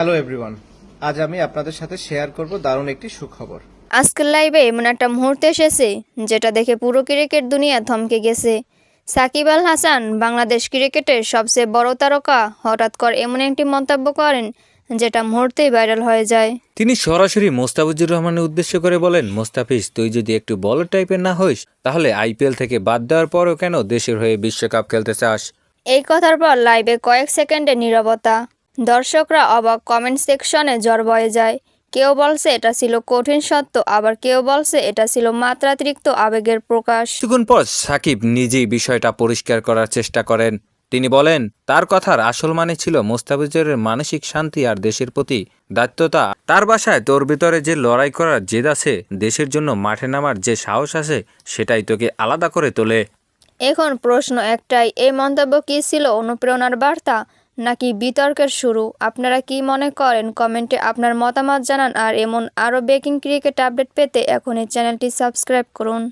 Hello everyone আজ আমি আপনাদের সাথে শেয়ার করব দারুণ একটি সুখবর। আজকের লাইভে এমন একটা মুহূর্ত এসেছে যেটা দেখে পুরো ক্রিকেট দুনিয়া থমকে গেছে। সাকিব আল হাসান বাংলাদেশ ক্রিকেটের সবচেয়ে বড় তারকা হঠাৎ করে এমন একটি মন্তব্য করেন যেটা মুহূর্তেই ভাইরাল হয়ে যায়। তিনি সরাসরি মোস্তাফিজুর রহমানের উদ্দেশ্য করে বলেন মোস্তাফিজ তুই যদি একটু বলার টাইপের না হইস তাহলে আইপিএল থেকে বাদ দেওয়ার পরও কেন দেশের হয়ে বিশ্বকাপ খেলতে চাস? এই কথার পর লাইভে কয়েক সেকেন্ডে নীরবতা। দর্শকরা অবাক কমেন্ট সেকশনে জ্বর বয়ে যায়। কেউ বলছে এটা ছিল কঠিন সত্য আবার কেউ বলছে এটা ছিল মাত্রাতিরিক্ত আবেগের প্রকাশ। কিছুক্ষণ পর সাকিব নিজেই বিষয়টা পরিষ্কার করার চেষ্টা করেন। তিনি বলেন তার কথার আসল মানে ছিল মোস্তাফিজুরের মানসিক শান্তি আর দেশের প্রতি দায়িত্বতা। তার বাসায় তোর ভিতরে যে লড়াই করার জেদ আছে দেশের জন্য মাঠে নামার যে সাহস আছে সেটাই তোকে আলাদা করে তোলে। এখন প্রশ্ন একটাই এই মন্তব্য কি ছিল অনুপ্রেরণার বার্তা? নাকি বিতর্কের শুরু? আপনারা কি মনে করেন? কমেন্টে আপনার মতামত জানান আর এমন আরও বেকিং ক্রিকেট আপডেট পেতে এখনই চ্যানেলটি সাবস্ক্রাইব করুন।